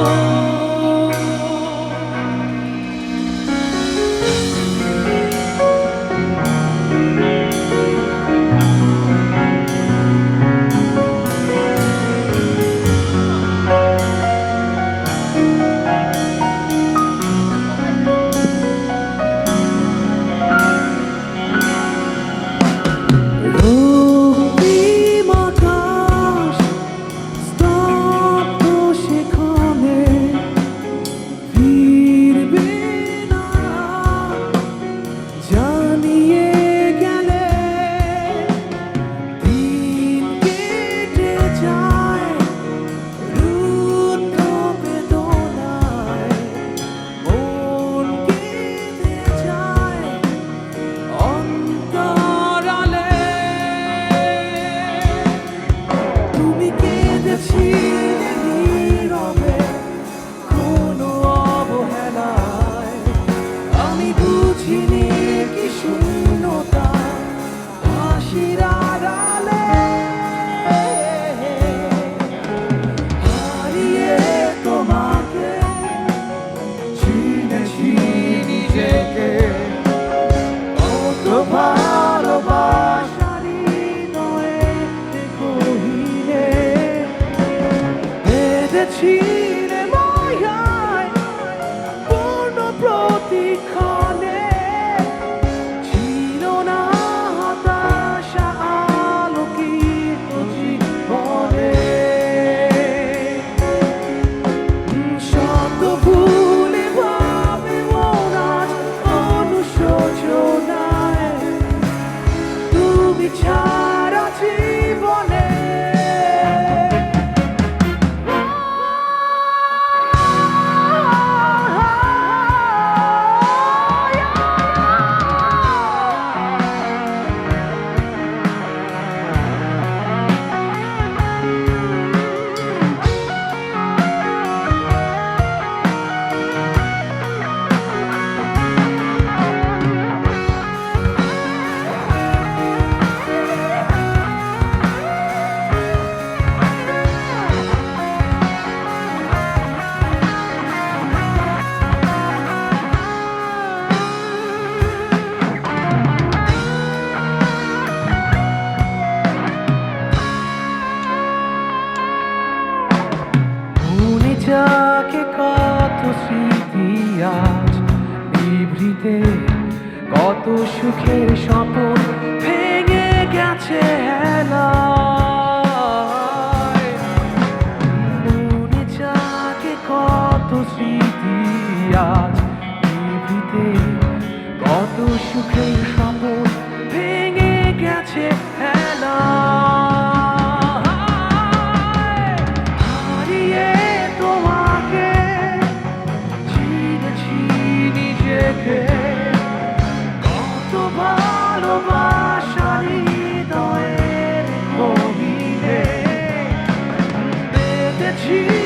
Oh. Because. সুখের স্বপন ভেঙে গেছে হেলা জাগে কত স্মৃতি আজ কত সুখের Jesus.